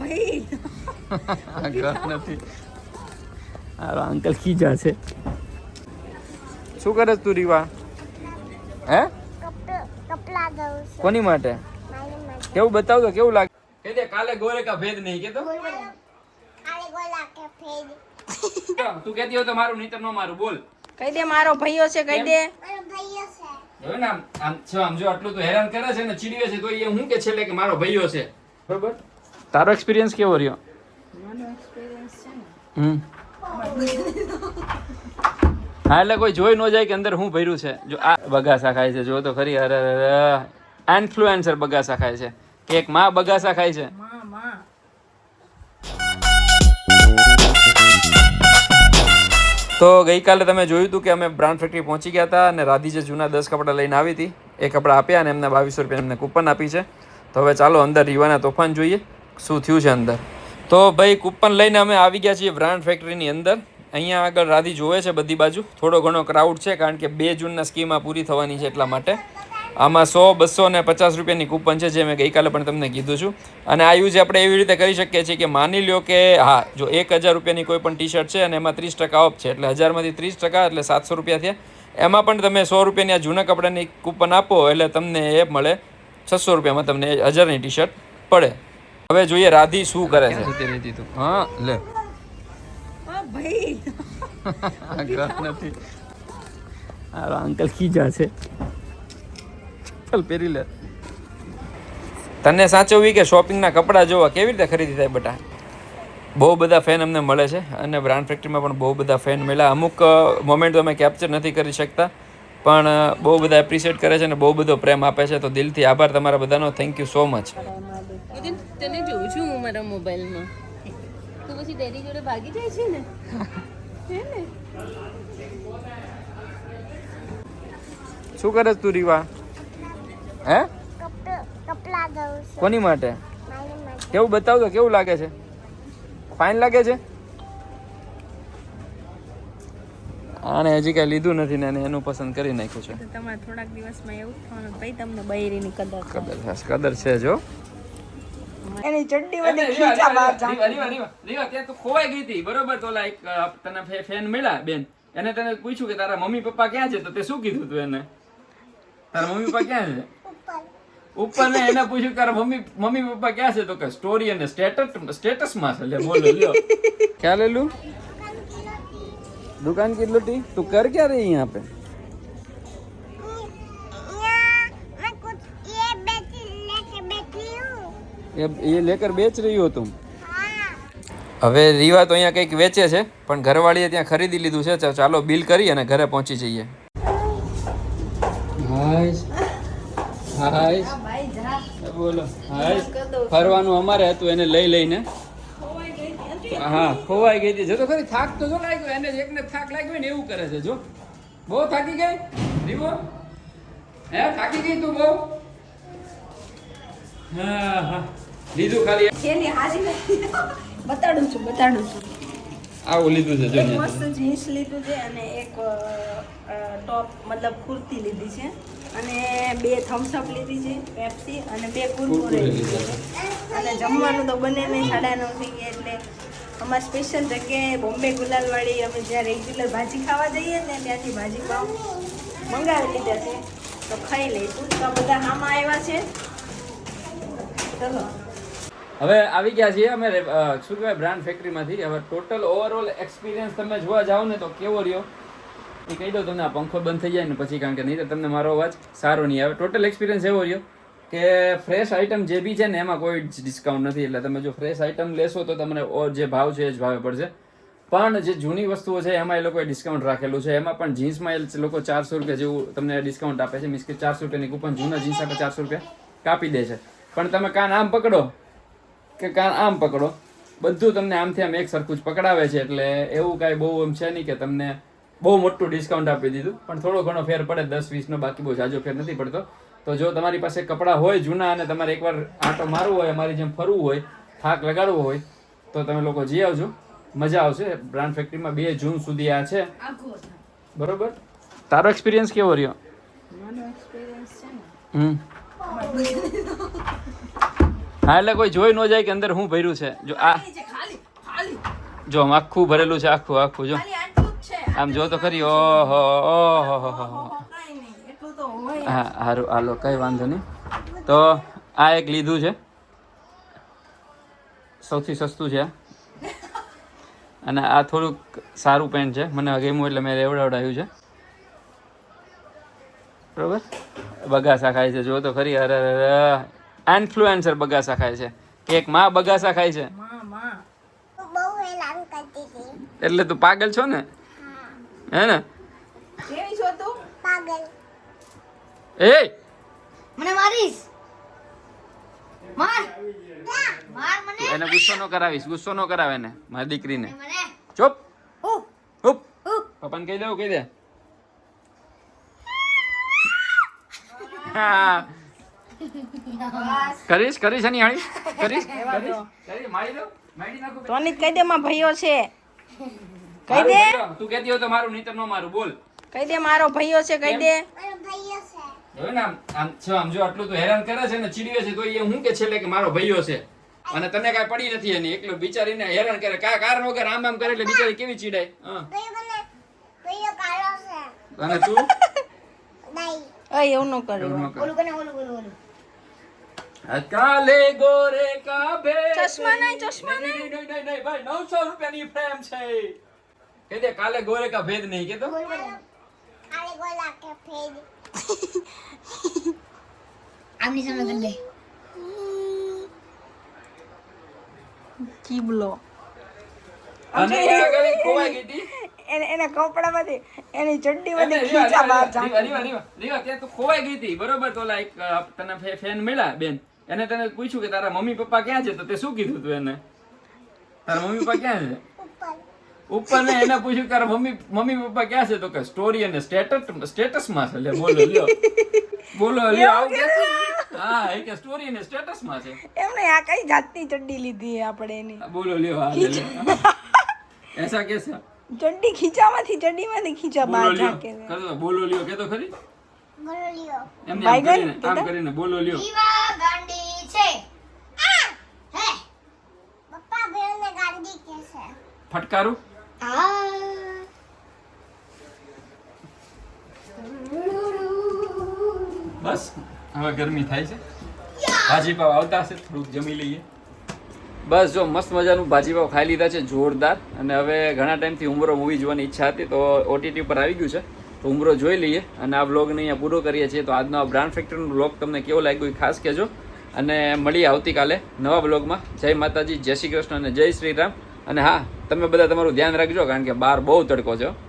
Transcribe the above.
ભાઈ. ઘર નથી. હારો અંકલ ખીજા છે. શું કરે તું રીવા? હે? કોની માટે? કેવું બતાવ તો કેવું લાગે? કે દે કાલે ગોરે કા ભેદ નહીં કે તો? કાલે ગોલા કે ભેદ. તું કહેતી હો તો મારું નહીતર નો મારું બોલ. કહી દે મારો ભાઈઓ છે કહી દે. મારો ભાઈઓ છે. હવે ને આમ આમ છો આમ જો આટલું તો હેરાન કરે છે ને ચીડવે છે તો એ હું કે છેલ્લે કે મારો ભાઈઓ છે? બરોબર. તારો એક્સપિરિયન્સ કેવો રહ્યો? હમ. હા એટલે કોઈ જોઈ ન જાય કે અંદર હું ભર્યું છે. જો આ બગાસા ખાય છે. જો તો ખરી અરે ઇન્ફ્લુએન્સર બગાસા ખાય છે. કે એક માં બગાસા ખાય છે. તો ગઈકાલે તમે જોયું હતું કે અમે બ્રાન્ડ ફેક્ટરી પહોંચી ગયા હતા અને રાધી જે જૂના દસ કપડાં લઈને આવી હતી. એ કપડાં આપ્યા અને એમને બાવીસો રૂપિયા એમને કૂપન આપી છે. તો હવે ચાલો અંદર રીવાના તોફાન જોઈએ. શું થયું છે અંદર? તો ભાઈ, કૂપન લઈને અમે આવી ગયા છીએ બ્રાન્ડ ફેક્ટરીની અંદર. અહીંયા આગળ રાધી જોવે છે બધી બાજુ. થોડો ઘણો ક્રાઉડ છે કારણ કે બે જૂનના સ્કીમમાં પૂરી થવાની છે એટલા માટે. આમાં સો, બસો ને પચાસ રૂપિયાની કૂપન છે જે મેં ગઈકાલે પણ તમને કીધું છું. અને આ યુઝ આપણે એવી રીતે કરી શકીએ છીએ કે માની લ્યો કે, હા, જો એક હજાર રૂપિયાની કોઈ પણ ટી શર્ટ છે અને એમાં ત્રીસ ટકા ઓફ છે, એટલે હજારમાંથી ત્રીસ ટકા એટલે સાતસો રૂપિયા થયા. એમાં પણ તમે સો રૂપિયાની આ જૂના કપડાની કૂપન આપો એટલે તમને એ મળે. છસો રૂપિયામાં તમને હજારની ટી શર્ટ પડે. હવે જોઈએ રાધી શું કરે છે. હા લે. ભાઈ. નથી. હારો અંકલ ખીજા છે. ચપ્પલ પહેરી લે. તને સાચવવી કે શોપિંગના કપડાં જોવા? કેવી રીતે ખરીદી થાય બટા? બહુ બધા ફેન અમને મળે છે અને બ્રાન્ડ ફેક્ટરીમાં પણ બહુ બધા ફેન મળ્યા. અમુક મોમેન્ટ તો અમે કેપ્ચર નથી કરી શકતા પણ બહુ બધા એપ્રિશિએટ કરે છે અને બહુ બધો પ્રેમ આપે છે. તો દિલથી આભાર તમારા બધાનો. થેન્ક યુ સો મચ તને જોઉં છું હું મારા મોબાઈલમાં. તું પછી ડેડી જોડે ભાગી જાય છે ને? હે ને? શું કરે તું રીવા? હે? કોની માટે? કેવું બતાવ તો કેવું લાગે છે? ફાઇન લાગે છે? આને હજી કઈ લીધું નથી ને એનું પસંદ કરી નાખ્યું છે. તમારે થોડાક દિવસમાં એવું થવાનું ભાઈ તમને બૈરીની કદર. કદર છે કદર છે જો એની ચડ્ડી બધી ખીચા બહાર ખોવાઈ ગઈ હતી બરોબર? તો લાઈક તને ફેન મળ્યા બેન? એને તને પૂછ્યું કે તારા મમ્મી પપ્પા ક્યાં છે? તો તે શું કીધું તું એને? તારા મમ્મી પપ્પા ક્યાં છે? ઉપર ને એને પૂછ્યું તારા મમ્મી મમ્મી પપ્પા ક્યાં છે? તો કે સ્ટોરી અને સ્ટેટસ સ્ટેટસમાં છે. લે બોલો લ્યો. ક્યાં લેલું દુકાન કેટલી તું કર ક્યારે અહીંયા આપે? એ લેકર બેચ રહ્યું હતું. હવે રીવા તો અહીંયા કંઈક વેચે છે પણ ઘરવાળીએ ત્યાં ખરીદી લીધું છે. ચાલો બિલ કરી અને ઘરે પહોંચી જઈએ. બોલો ફરવાનું અમારે હતું એને લઈ લઈને. હા ખોવાઈ ગઈ હતી. જો તો ખરી થાક તો જો લાગ્યો એને એકને થાક લાગ્યો ને એવું કરે છે. જો બહુ થાકી ગઈ? રીવો? હે થાકી ગઈ તું બહુ? હા હા. લીધું ખાલી. જેની હારી બતાડું છું બતાડું છું. આવું લીધું છે જો મસ્ત જીન્સ લીધું છે અને એક ટોપ મતલબ કુર્તી લીધી છે. અને બે થમ્સઅપ લીધી છે પેપ્સી અને બે કુરકુરે લીધી છે. અને જમવાનું તો બને નહીં સાડા નવ થઈ ગયા એટલે અમાર સ્પેશિયલ જગ્યાએ બોમ્બે ગુલાલવાળી અમે જ્યાં રેગ્યુલર ભાજી ખાવા જઈએ ને ત્યાંથી ભાજી પાવ મંગાવી લીધા છે. તો ખાઈ લઈશું. તો બધા હામાં આવ્યા છે. ચલો. હવે આવી ગયા છીએ અમે શું કહેવાય બ્રાન્ડ ફેક્ટરીમાંથી હવે ટોટલ ઓવરઓલ એક્સપિરિયન્સ તમે જોવા જાઓ ને તો કેવો રહ્યો? એ કહી દઉં તમને, આ પંખો બંધ થઈ જાય ને પછી કારણ કે નહીં તો તમને મારો અવાજ સારો નહીં આવે. ટોટલ એક્સપિરિયન્સ એવો રહ્યો કે ફ્રેશ આઇટમ જે બી છે ને એમાં કોઈ જ ડિસ્કાઉન્ટ નથી. એટલે તમે જો ફ્રેશ આઇટમ લેશો તો તમને જે ભાવ છે એ જ ભાવે પડશે. પણ જે જૂની વસ્તુઓ છે એમાં એ લોકોએ ડિસ્કાઉન્ટ રાખેલું છે. એમાં પણ જીન્સમાં એ લોકો ચારસો રૂપિયા જેવું તમને ડિસ્કાઉન્ટ આપે છે. મીન્સ કે ચારસો રૂપિયાની કૂપન જૂના જીન્સ આપણે ચારસો રૂપિયા કાપી દે છે. પણ તમે કાન આમ પકડો? કે કાન આમ પકડો. બધું તમને આમથી આમ એક સરખું જ પકડાવે છે એટલે એવું કાંઈ બહુ એમ છે નહીં કે તમને બહુ મોટું ડિસ્કાઉન્ટ આપી દીધું. પણ થોડો ઘણો ફેર પડે દસ વીસનો બાકી બહુ ઝાઝો ફેર નથી પડતો. તો જો તમારી પાસે કપડાં હોય જૂના અને તમારે એકવાર આંટો મારવો હોય અમારી જેમ ફરવું હોય થાક લગાડવો હોય તો તમે લોકો જઈ આવજો. મજા આવશે. બ્રાન્ડ ફેક્ટરીમાં બે જૂન સુધી આ છે. બરોબર? તારો એક્સપિરિયન્સ કેવો રહ્યો? મારો એક્સપિરિયન્સ છે હમ. હા એટલે કોઈ જોઈ ન જાય કે અંદર શું ભર્યું છે. જો આ જો આમ આખું ભરેલું છે આખું આખું જો. આમ જો તો ખરી ઓહો ઓહો હો હારું હાલો કઈ વાંધો નહીં. તો આ એક લીધું છે. સૌથી સસ્તું છે અને આ થોડુંક સારું પેન્ટ છે. મને ગમ્યું એટલે મેં રેવડાવડાવ્યું છે. બરોબર? બગાસા ખાય છે. જો તો ખરી અરે. ઇન્ફ્લુએન્સર બગાસા ખાય છે. કે એક માં બગાસા ખાય છે. એટલે તું પાગલ છો ને? હે. ને? કેવી છો તું? પાગલ. એ! મને મારીશ. માર. માર મને. એને ગુસ્સો નો કરાવીશ ગુસ્સો નો કરાવે ને મારી દીકરીને. મને. ચૂપ. ચૂપ પપ્પાને કહી દેવું કહી દે. હા. કરીશ કરીશ એની હાળી. કરીશ કરીશ કરી મારી દઉં મારી નાખો. ટોનિક કહી દે માં ભાઈઓ છે. કહી દે. તું કહેતી હોય તો મારું નહીતર ન મારું. બોલ. કહી દે મારો ભાઈઓ છે કહી દે. મારો ભાઈઓ છે. હવે ને આમ છો આમ જો આટલું તો હેરાન કરે છે ને ચીડવે છે તો એ હું કે છેલ્લે કે મારો ભાઈઓ છે? અને તને કાઈ પડી નથી એની? એકલો બિચારીને હેરાન કરે. કા કારણ વગર આમ આમ કરે એટલે બિચારી કેવી ચીડાય? હા. ભાઈઓ મને ભાઈઓ કાળો છે. અને તું? નહીં એવું ન કરે. એવું ન કર. ઓલું કોને ઓલું ઓલું ઓલું? કાલે ગોરે કાબે ચશ્મા નહીં, ચશ્મા નહીં નહીં. નહીં, નહીં, ભાઈ 900 રૂપિયાની ફ્રેમ છે. કે દે કાલે ગોરે કા ભેદ નહીં કે તો કાલે ગોલા કે ભેદ. આમની સામે કર દે. ચીબલો અને એ ગલે કોવા ખોવાઈ ગઈ એને એના કપડામાંથી એની ચડ્ડી અને ખીચા બહાર રીવા, રીવા, રીવા, રીવા, ત્યાં તું ખોવાઈ ગઈ હતી. બરોબર તો ઓલા એક તને ફેન મળ્યા બેન? એને તને પૂછ્યું કે તારા મમ્મી પપ્પા ક્યાં છે તો તે શું કીધું તું એને? તારા મમ્મી પપ્પા ક્યાં છે? ઉપર ને એને પૂછ્યું તારા મમ્મી મમ્મી પપ્પા ક્યાં છે? તો કે સ્ટોરી અને સ્ટેટસ સ્ટેટસમાં છે. લે બોલો લ્યો. બોલો લ્યો આવું કે? હા એ કે સ્ટોરી અને સ્ટેટસમાં છે. એમને આ કઈ જાતની ચડ્ડી લીધી આપણે એની? બોલો લ્યો હા. એસા કેસા? ચડ્ડી ખીચામાંથી ચડ્ડીમાંથી ખીચા બહાર ઝાંકે. કરતો બોલો લ્યો. કે તો ખરી? બોલો લ્યો. એમને આમ બાયગન કરીને આમ કરીને બોલો લ્યો. દીવા ગાંડી છે. આ હે. પપ્પા ભાઈઓને ગાંડી કે છે. ફટકારું? બસ હવે ગરમી થાય છે. ભાજી પાવ આવતા હશે થોડુંક જમી લઈએ. બસ જો મસ્ત મજાનું ભાજી પાવ ખાઈ લીધા છે જોરદાર. અને હવે ઘણા ટાઈમથી ઉમરો મૂવી જોવાની ઈચ્છા હતી તો ઓટીટી પર આવી ગયું છે. તો ઉમરો જોઈ લઈએ અને આ બ્લોગને અહીંયા પૂરો કરીએ છીએ. તો આજનો આ બ્રાન્ડ ફેક્ટરીનો બ્લોગ તમને કેવો લાગ્યો એ ખાસ કહેજો. અને મળીએ આવતીકાલે નવા બ્લોગમાં જય માતાજી, જય શ્રી કૃષ્ણ અને જય શ્રી રામ. અને હા, તમે બધા તમારું ધ્યાન રાખજો, કારણ કે બહાર બહુ તડકો છે.